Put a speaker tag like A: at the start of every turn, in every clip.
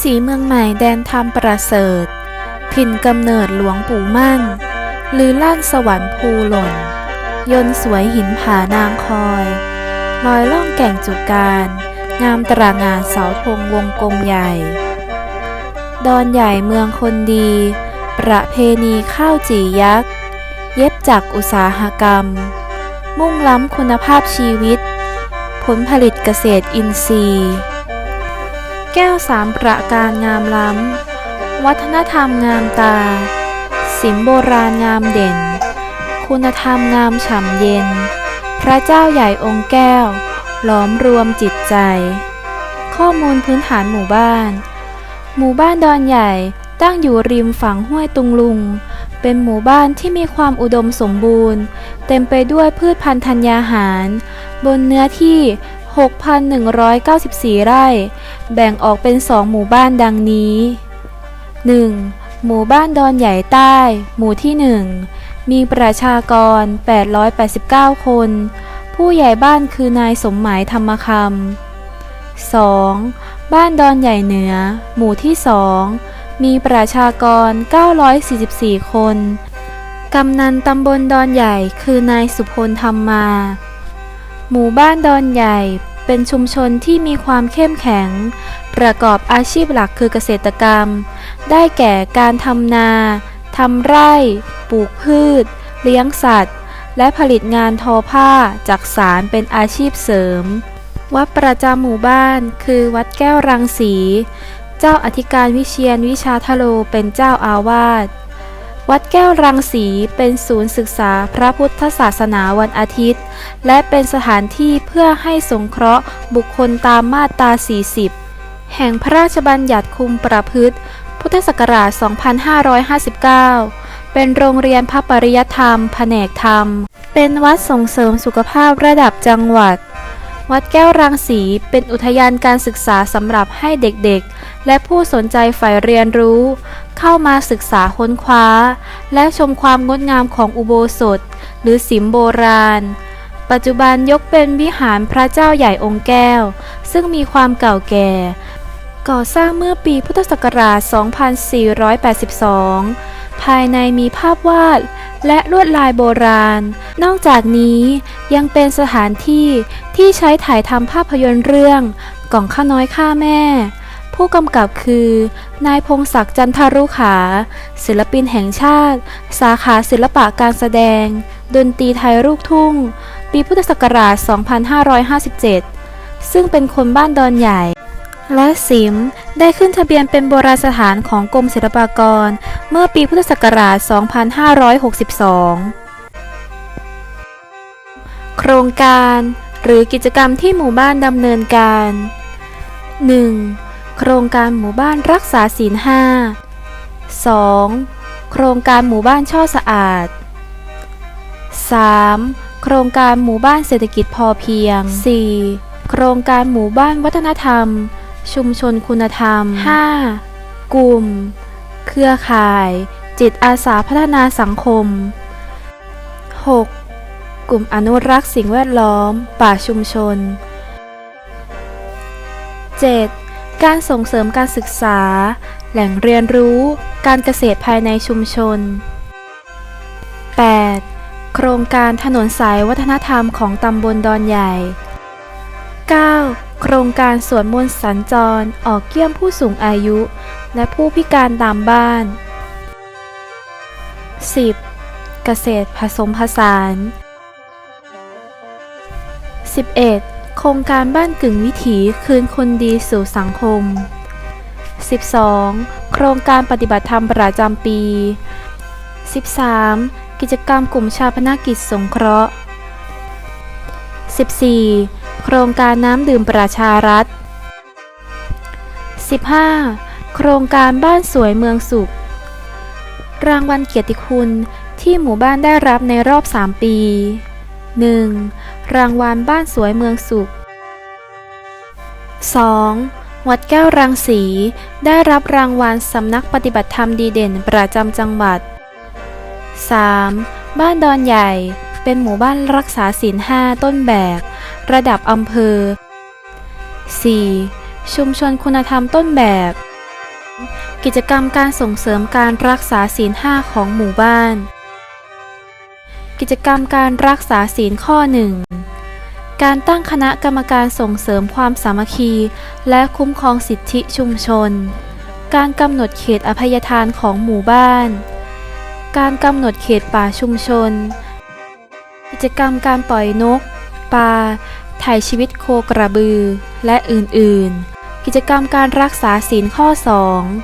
A: สีเมืองใหม่แดนธรรมประเสริฐ ถิ่นกำเนิดหลวงปู่มั่น ลือล่านสวรรค์ภูหล่น ยนสวยหินผานางคอย ลอยล่องแก่งจุการ งามตรางานเสาธงวงกลมใหญ่ ดอนใหญ่เมืองคนดี ประเพณีข้าวจี่ยักษ์ เย็บจากอุตสาหกรรม มุ่งล้ำคุณภาพชีวิต ผลผลิตเกษตรอินทรีย์ แก้วสามประการงามล้ำ วัฒนธรรมงามตา ศิลโบราณงามเด่น คุณธรรมงามฉ่ำเย็น พระเจ้าใหญ่องค์แก้ว หลอมรวมจิตใจ ข้อมูลพื้นฐานหมู่บ้าน หมู่บ้านดอนใหญ่ตั้งอยู่ริมฝั่งห้วยตุงลุง เป็นหมู่บ้านที่มีความอุดมสมบูรณ์ เต็มไปด้วยพืชพันธุ์ธัญญาหาร บนเนื้อที่ 6,194 ไร่ แบ่งออกเป็นสองหมู่บ้านดังนี้ 1. หมู่บ้านดอนใหญ่ใต้ หมู่ที่ 1 มีประชากร 889 คน ผู้ใหญ่บ้านคือนายสมหมายธรรมคำ 2. บ้านดอนใหญ่เหนือ หมู่ที่ 2 มีประชากร 944 คน กำนันตำบลดอนใหญ่คือนายสุพลธรรมมา หมู่บ้านดอนใหญ่ เป็นชุมชนที่มีความเข้มแข็ง ประกอบอาชีพหลักคือเกษตรกรรม ได้แก่การทำนาทำไร่ ปลูกพืช เลี้ยงสัตว์ และผลิตงานทอผ้าจากสารเป็นอาชีพเสริม วัดประจำหมู่บ้านคือวัดแก้วรังสี เจ้าอธิการวิเชียนวิชาทโลเป็นเจ้าอาวาส วัดแก้วรังสีเป็นศูนย์ศึกษาพระพุทธศาสนาวันอาทิตย์ และเป็นสถานที่เพื่อให้สงเคราะห์บุคคลตามมาตรา 40 แห่งพระราชบัญญัติคุมประพฤติ พุทธศักราช 2559 เป็นโรงเรียนพระปริยธรรม แผนกธรรม เป็นวัดส่งเสริมสุขภาพระดับจังหวัด วัดแก้วรังสีเป็นอุทยานการศึกษาสำหรับให้เด็กๆ และผู้สนใจใฝ่เรียนรู้ เข้ามาศึกษาค้นคว้า และชมความงดงามของอุโบสถ หรือสิมโบราณ ปัจจุบันยกเป็นวิหารพระเจ้าใหญ่องค์แก้ว ซึ่งมีความเก่าแก่ ก่อสร้างเมื่อปีพุทธศักราช 2482 ภายในมีภาพวาดและลวดลายโบราณ นอกจากนี้ยังเป็นสถานที่ที่ใช้ถ่ายทำภาพยนตร์เรื่องกล่องข้าน้อยข้าแม่ ผู้กำกับคือ นายพงศักดิ์จันทรุขา ศิลปินแห่งชาติ สาขาศิลปะการแสดง ดนตรีไทยลูกทุ่ง ปีพุทธศักราช 2557 ซึ่งเป็นคนบ้านดอนใหญ่ และสิมได้ขึ้นทะเบียนเป็นโบราณสถานของกรมศิลปากร เมื่อปีพุทธศักราช 2562โครงการ หรือกิจกรรมที่หมู่บ้านดำเนินการ 1. โครงการหมู่บ้านรักษาศีลห้า 2. โครงการหมู่บ้านช่อสะอาด 3. โครงการหมู่บ้านเศรษฐกิจพอเพียง 4. โครงการหมู่บ้านวัฒนธรรม ชุมชนคุณธรรม 5. กลุ่ม เครือข่าย จิตอาสาพัฒนาสังคม 6. กลุ่มอนุรักษ์สิ่งแวดล้อม ป่าชุมชน 7. การส่งเสริมการศึกษา แหล่งเรียนรู้ การเกษตรภายในชุมชน 8. โครงการถนนสายวัฒนธรรมของตำบลดอนใหญ่ 9. โครงการสวนมนต์สัญจรออกเกี่ยมผู้สูงอายุ และผู้พิการตามบ้าน 10. เกษตรผสมผสาน 11. โครงการบ้านกึ่งวิถีคืนคนดีสู่สังคม 12. โครงการปฏิบัติธรรมประจำปี 13. กิจกรรมกลุ่มชาพนกิจสงเคราะห์ 14. โครงการน้ำดื่มประชารัฐ 15. โครงการบ้านสวยเมืองสุข รางวัลเกียรติคุณที่หมู่บ้านได้รับในรอบ 3 ปี 1. รางวัลบ้านสวยเมืองสุข 2. วัดแก้วรังสี ได้รับรางวัลสำนักปฏิบัติธรรมดีเด่นประจำจังหวัด 3. บ้านดอนใหญ่ เป็นหมู่บ้านรักษาศีลห้าต้นแบบ ระดับอำเภอ 4. ชุมชนคุณธรรมต้นแบบ กิจกรรมการส่งเสริมการรักษาศีลห้าของหมู่บ้าน กิจกรรมการรักษาศีลข้อหนึ่ง การตั้งคณะกรรมการส่งเสริมความสามัคคี และคุ้มครองสิทธิชุมชน การกำหนดเขตอภัยทานของหมู่บ้าน การกำหนดเขตป่าชุมชน กิจกรรมการปล่อยนก ปลา ถ่ายชีวิตโคกระบือ และอื่นๆ กิจกรรมการรักษาศีลข้อ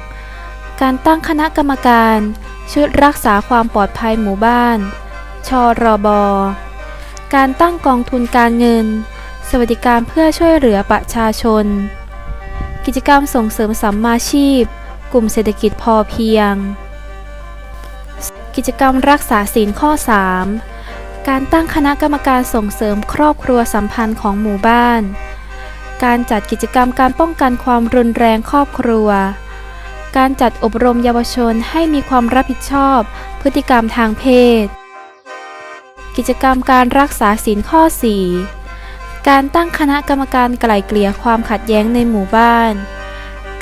A: 2 การตั้งคณะกรรมการ ชุดรักษาความปลอดภัยหมู่บ้าน ชรบ การตั้งกองทุนการเงิน สวัสดิการเพื่อช่วยเหลือประชาชน กิจกรรมส่งเสริมสัมมาชีพ กลุ่มเศรษฐกิจพอเพียง กิจกรรมรักษาศีลข้อ 3 การตั้งคณะกรรมการส่งเสริมครอบครัวสัมพันธ์ของหมู่บ้าน การจัดกิจกรรมการป้องกันความรุนแรงครอบครัวการจัดอบรมเยาวชนให้มีความรับผิดชอบ พฤติกรรมทางเพศ กิจกรรมการรักษาศีลข้อ 4 การตั้งคณะกรรมการไกล่เกลี่ยความขัดแย้งในหมู่บ้าน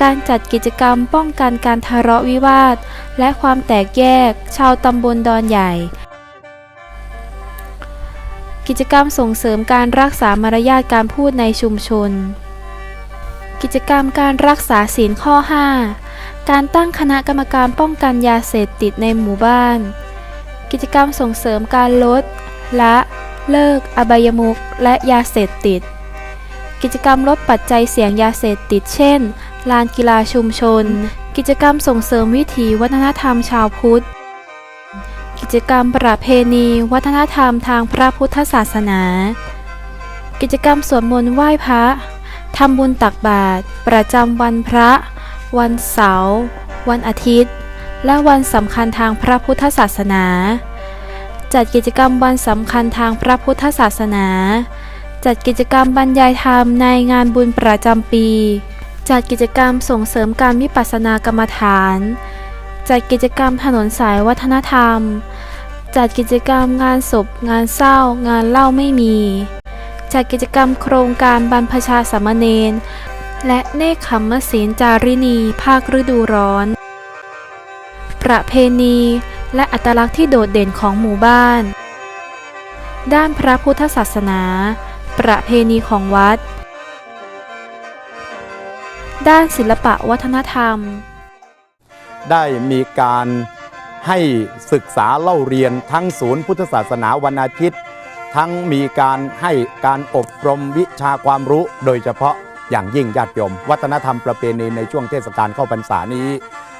A: การจัดกิจกรรมป้องกันการทะเลาะวิวาท และความแตกแยก ชาวตำบลดอนใหญ่ กิจกรรมส่งเสริมการรักษามารยาทการพูดในชุมชน กิจกรรมการรักษาศีลข้อ 5 การตั้งคณะกรรมการป้องกันยาเสพติดในหมู่บ้านกิจกรรมส่งเสริมการลด ละเลิก อบายมุขและยาเสพติด กิจกรรมลดปัจจัยเสี่ยงยาเสพติด เช่น ลานกีฬาชุมชน กิจกรรมส่งเสริมวิถีวัฒนธรรมชาวพุทธ กิจกรรมประเพณี วัฒนธรรมทางพระพุทธศาสนา กิจกรรมสวดมนต์ไหว้พระทำบุญตักบาตรประจำวันพระ วันเสาร์ วันอาทิตย์ และวันสำคัญทางพระพุทธศาสนา จัดกิจกรรมวันสำคัญทางพระพุทธศาสนา จัดกิจกรรมบรรยายธรรมในงานบุญประจำปี จัดกิจกรรมส่งเสริมการวิปัสสนากรรมฐาน จัดกิจกรรมถนนสายวัฒนธรรม จัดกิจกรรมงานศพ งานเศร้า งานเล่าไม่มี จัดกิจกรรมโครงการบรรพชาสามเณรและเนคขมมศีลจารินีภาคฤดูร้อน ประเพณี และอัตลักษณ์ที่โดดเด่นของหมู่บ้าน ด้านพระพุทธศาสนา ประเพณีของวัด ด้านศิลปะวัฒนธรรม
B: ได้มีการให้ศึกษาเล่าเรียนทั้งศูนย์พุทธศาสนาวันอาทิตย์ ทั้งมีการให้การอบรมวิชาความรู้โดยเฉพาะอย่างยิ่งญาติโยม วัฒนธรรมประเพณีในช่วงเทศกาลเข้าพรรษานี้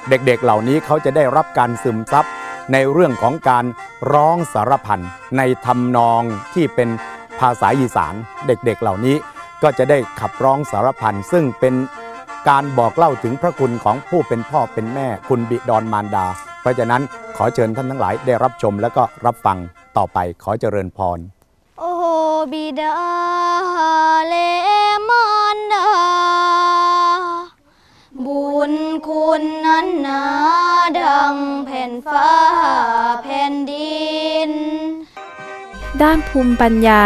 B: เด็กๆเหล่านี้เขาจะได้รับการซึมซับ ในเรื่องของการร้องสารพันในทำนองที่เป็นภาษาอีสานเด็กๆเหล่านี้ก็จะได้ขับร้องสารพันซึ่งเป็นการบอกเล่าถึงพระคุณของผู้เป็นพ่อเป็นแม่คุณบิดรมารดา เพราะฉะนั้นขอเชิญท่านทั้งหลายได้รับชมแล้วก็รับฟังต่อไปขอเจริญพร
C: โอ้บิดาเลมานดาบุญคุณนั้นหนา ดังแผ่นฟ้าแผ่นดิน
A: ด้านภูมิปัญญา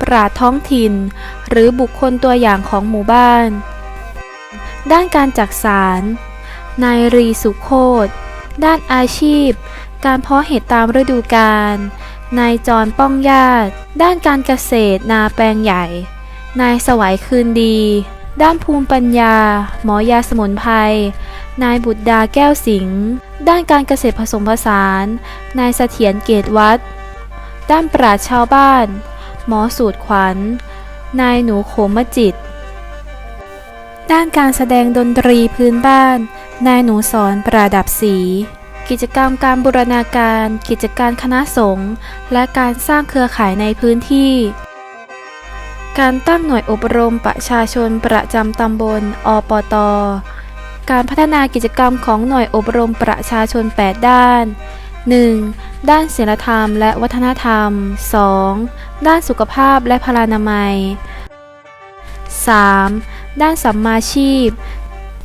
A: ปราดท้องถิ่น หรือบุคคลตัวอย่างของหมู่บ้าน ด้านการจักสารนายรีสุโคตด้านอาชีพ การเพาะเห็ดตามฤดูกาลนายจรป้องญาติ ด้านการเกษตรนาแปลงใหญ่ นายสวัยคืนดี ด้านภูมิปัญญา หมอยาสมุนไพร นายบุตรดาแก้วสิงห์ด้านการเกษตรผสมผสาน นายเสถียรเกตวัด ด้านปราชชาวบ้าน หมอสูตรขวัญ นายหนูโขมจิต ด้านการแสดงดนตรีพื้นบ้าน นายหนูสอนประดับสี กิจกรรมการบูรณาการ กิจการคณะสงฆ์และการสร้างเครือข่ายในพื้นที่การตั้งหน่วยอบรมประชาชนประจำตำบล อปต การพัฒนากิจกรรมของหน่วยอบรมประชาชน 8 ด้าน 1. ด้านศีลธรรมและวัฒนธรรม 2. ด้านสุขภาพและพลานามัย 3. ด้านสัมมาชีพ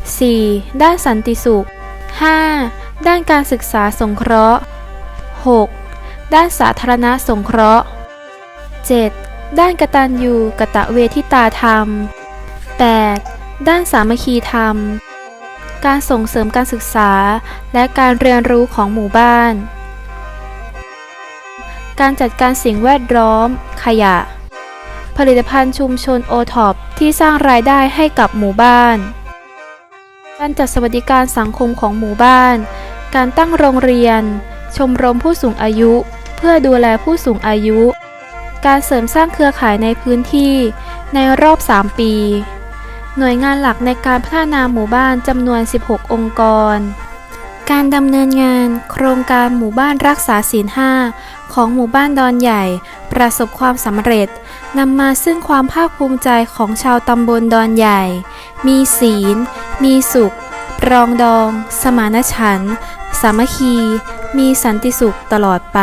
A: 4. ด้านสันติสุข 5. ด้านการศึกษาสงเคราะห์ 6. ด้านสาธารณสงเคราะห์ 7. ด้านกตัญญูกะตะเวทิตาธรรม 8. ด้านสามัคคีธรรม การส่งเสริมการศึกษา และการเรียนรู้ของหมู่บ้าน การจัดการสิ่งแวดล้อม ขยะ ผลิตภัณฑ์ชุมชนโอท็อปที่สร้างรายได้ให้กับหมู่บ้าน การจัดสวัสดิการสังคมของหมู่บ้าน การตั้งโรงเรียน ชมรมผู้สูงอายุ เพื่อดูแลผู้สูงอายุ การเสริมสร้างเครือข่ายในพื้นที่ในรอบ 3 ปี หน่วยงานหลักในการพัฒนาหมู่บ้านจำนวน 16 องค์กร การดำเนินงาน โครงการหมู่บ้านรักษาศีล5ของหมู่บ้านดอนใหญ่ ประสบความสำเร็จนำมาซึ่งความภาคภูมิใจของชาวตำบลดอนใหญ่ มีศีล มีสุข รองดอง สมานฉันท์สามัคคี มีสันติสุขตลอดไป